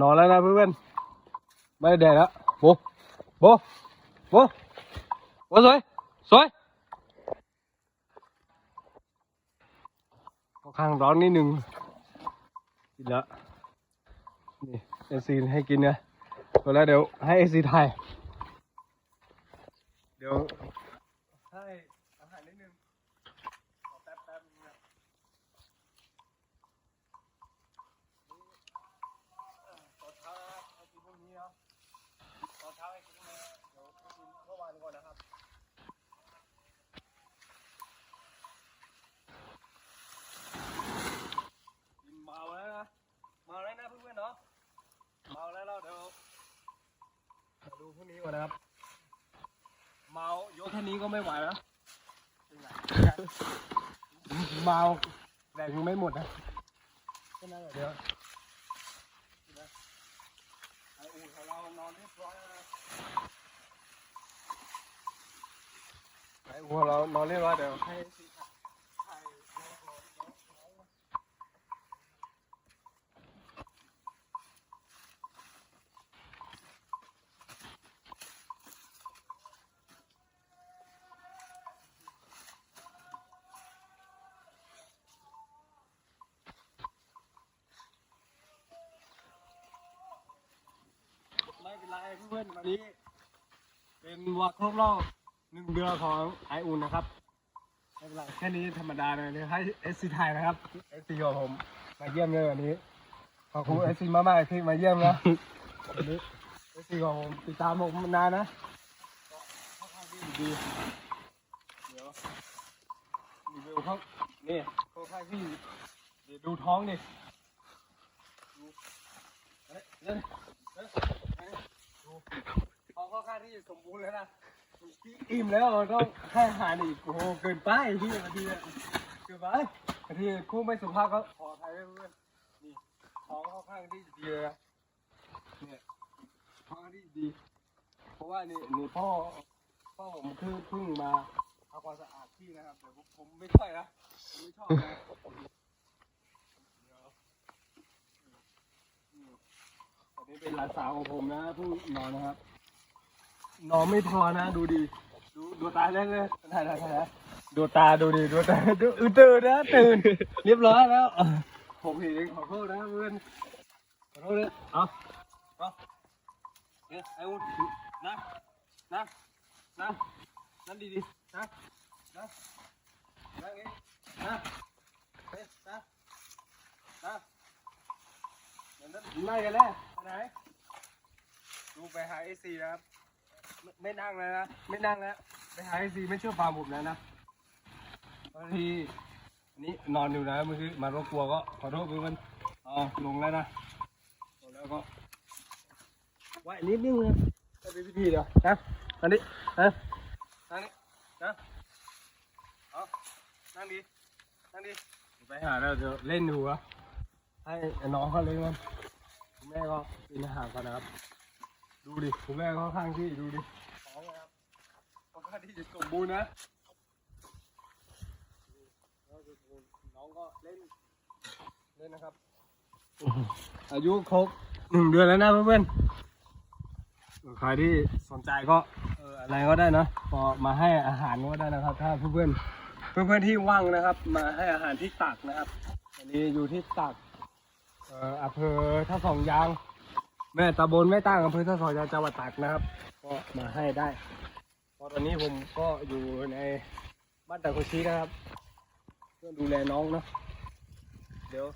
นอนแล้วนะเพื่อนๆไม่ได้แดดแล้วโบโบโบโบสวยสวยค่อนข้างร้อนนิดนึงกินแล้วนี่เอซีให้กินนะพอแล้วเดี๋ยวให้เอซีถ่ายเดี๋ยวให้อาหารนิดนึงขอแป๊บแป๊บนึงนะ ตอนเช้านะครับให้กินพวกนี้เนาะตอนเช้าให้กินพวกนี้เดี๋ยวให้กินเมื่อวานก่อนนะครับกินเมาแล้วนะเมาแล้วนะเพื่อนๆเนาะเมาแล้วเราเดี๋ยวมา ดูพวกนี้ก่อนนะครับ เมายกแค่นี้ก็ไม่ไหวแล้วเป็นไงเมาแรงยังไม่หมดนะแค่นั้นแหละเดี๋ยวไออู่ของเรานอนเรียบร้อยแล้วนะไออู่ของเรานอนเรียบร้อยเดี๋ยวให้สิถ่ายน้องก่อนน้องน้องมาไม่เป็นไรเพื่อ นวันนี้ เป็นวันครบรอบหนึ่งเดือนของไออุ่นนะครับไม่เป็นไรแค่นี้ธรรมดาเลยเดี๋ยวให้เอสซีไทยนะครับเอสซีของผมมาเยี่ยมเลยวันนี้ขอบคุณเอสซีมากๆที่มาเยี่ยมนะวันนี้เอสซีของผมติดตามผมมานานนะก็ค่อนข้างที่ดีเดี๋ยวรีวิวเขานี่ค่อนข้างที่เดี๋ยวดูท้องดิดูเฮ้ยเฮ้ยเฮ้ยเฮ้ยดู พอค่อนข้างที่จะสมบูรณ์แล้วนะอิ่มแล้วต้องให้อาหารอีกโอ้โหเกินไปที่บางทีอะเกินไปบางทีคู่ไม่สุภาพก็ขออภัยด้วยเพื่อนนี่ท้องค่อนข้างที่ดีเลยนะเนี่ยท้องที่ดี เพราะว่านี่นี่พ่อพ่อผมคือเพิ่งมาทำความสะอาดที่นะครับแต่ผมผมไม่ค่อยนะผมไม่ชอบนะเดี๋ยวนี่อั นนี้เป็นหลานสาวของผมนะเพิ่งนอนนะครับ นอนไม่พอนะ ดูดิดูดูตาเลยเลยถ่ายถ่ายถ่ายดูตาดูดิดูตาดูอือตื่นนะตื่น เรียบร้อยแล้ว ผมเองขอโทษนะเพื่อนขอโทษเลยเอาเอาเนี่ยไอ้อุ่นนะนะนะนั่นดีดีนะนะนั่งเอนะเฮ้ยนะนะนั่นนั่กันแล้ว ไหนดูไปหาไอซีนะครับไม่ไม่นั่งแล้วนะ ไม่นั่งแล้ว ไปหาไอซีไม่เชื่อฟังผมแล้วนะบางทีอันนี้นอนอยู่นะเมื่อกี้มารบกวนก็ขอโทษเพื่อนๆเอาลงแล้วนะลงแล้วก็ไว้นิดนึงนะจะเป็นพิธีเดี๋ยวนะอันนี้นะนั่งนี่นะเอานั่งดีนั่งดีไปหาแล้วเดี๋ยวเล่นดูอะให้น้องเขาเล่นกัน คุณแม่ก็กินอาหารก่อนนะครับ ดูดิคุณแม่เขาข้างที่ดูดิท้องนะครับค่อนข้างที่จะสมบูรณ์นะแล้วสมบูรณ์น้องก็เล่นเล่นนะครับ อายุครบหนึ่งเดือนแล้วนะเพื่อนๆใครที่สนใจก็เอออะไรก็ได้นะพอมาให้อาหารก็ได้นะครับ ถ้าเพื่อนๆเพื่อนๆที่ว่างนะครับ มาให้อาหารที่ตักนะครับ อันนี้อยู่ที่ตัก อำเภอท่าสองยาง แม่ตำบลแม่ตั้งอำเภอท่าสองยางจังหวัดตากนะครับ ก็มาให้ได้พราะตอนนี้ผมก็อยู่ในบ้านตะกุชีนะครับเพื่อดูแลน้องเนาะเดี๋ยว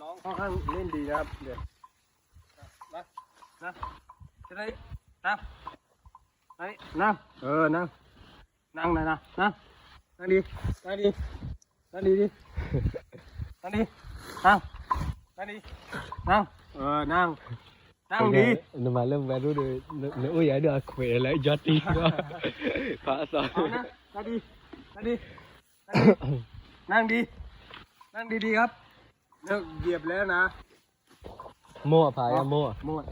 น้องค่อนข้างเล่นดีนะครับ เดี๋ยวนะนะจะได้นั่งนั่งนั่งเออนั่งนั่งเลยนะนั่งนั่งดีนั่งดีนั่งดีดีนั่งดีนั่ง นั่งดีนั่ง เออ นั่ง นั่งดี nó mà lâm về rồi nó ôi ấy được khỏe lại giọt đi đó phá sao เอานะนั่งดีนั่งดี นั่งดี นั่งดีดีๆครับเลิกเหยียบแล้วนะ mua phải à mua มวน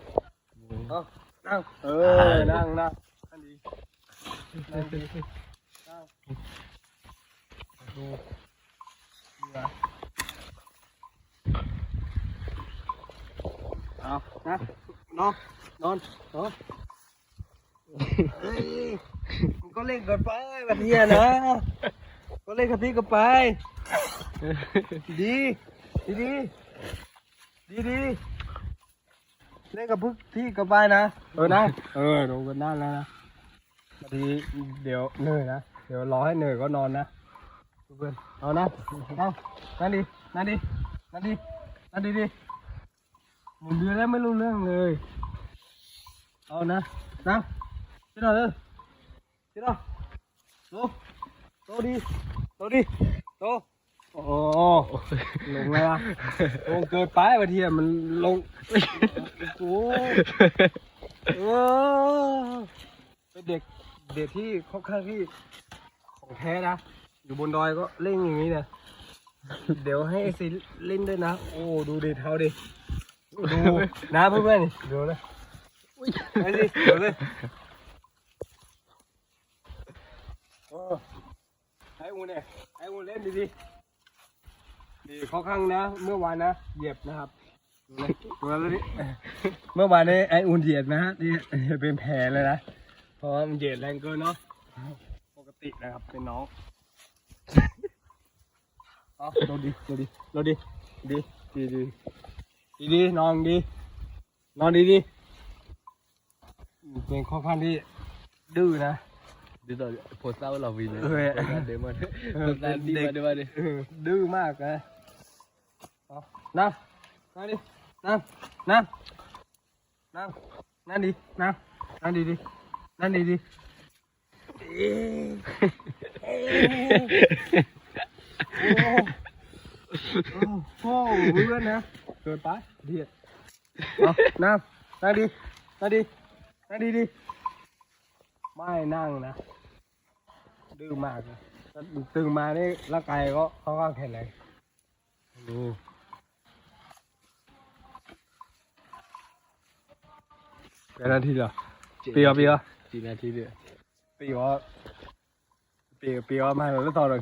เอานั่ง เออ นั่งนั่งนั่งดีนั่งดีนั่งดูเหงื่อ เอานะนอนนอนนอนเฮ้ยมันก็เล่นกันไปแบบนี้นะก็เล่นกับพี่กันไป ดี ดีดีดีดีเล่นกับพวกพี่กับไปนะเออนะเออลงกันนั่นแล้วนะพอดีเดี๋ยวเหนื่อยนะเดี๋ยวรอให้เหนื่อยก็นอนนะเพื่อนเอานะเอานั่นดีนั่นดีนั่นดีนั่นดีดี ดือนแล้วไม่รู้เรื่องเลย เอานะนะชิดหน่เลยชิดหน่โตโตดีโตดีโตโอ้ลงเลยอะลงเกินไปบางทีมันลงโอ้โหเป็นเด็กเด็กที่ค่อนข้างที่ของแท้นะ อยู่บนดอยก็เล่นอย่างนี้นะเดี๋ยวให้ไอซีเล่นด้วยนะ โอ้ ดูดิเท้าดิ ดูนะเพื่อนๆนี่ดูนะไอซีดูเลยโอ้ไอ้อูเนี่ยไอ้อูเล่นดีดีดีเขาข้างนะ เมื่อวานนะเหยียบนะครับดูเลยดูแล้วดิเมื่อวานนี้ไออุ่นเหยียดนะฮะนี่เป็นแผลเลยนะเพราะว่ามันเหยียดแรงเกินเนาะปกตินะครับเป็นน้องเอาดูดิดูดิดูดิดีดีดี ดีดีนอนดีนอนดีดีเป็นข้อพันที่ดื้อนะ Dia tak post tahu lah Vin. Oh, ya. Dia mana. เออ Post เป็น tadi เด็ก mana mana. เออดื้อมากนะเอานั่งนั่งดินั่งนั่งนั่งนั่งดินั่งนั่งดีดีนั่งดีดีเอ๊ะเอ๊ะโอ้โหเพื่อนนะ เกินไปเดียดเอานั่งนั่งดีนั่งดีนั่งดีดีไม่นั่งนะดื้อมากนะถ้าตื่นมานี่ร่างกายก็เขาก็แข็งแรงดูกี่นาทีเหรอปีอะปีอะ Cik nanti dia. ปีว่าปีปีว่ามาแล้วต่อเลย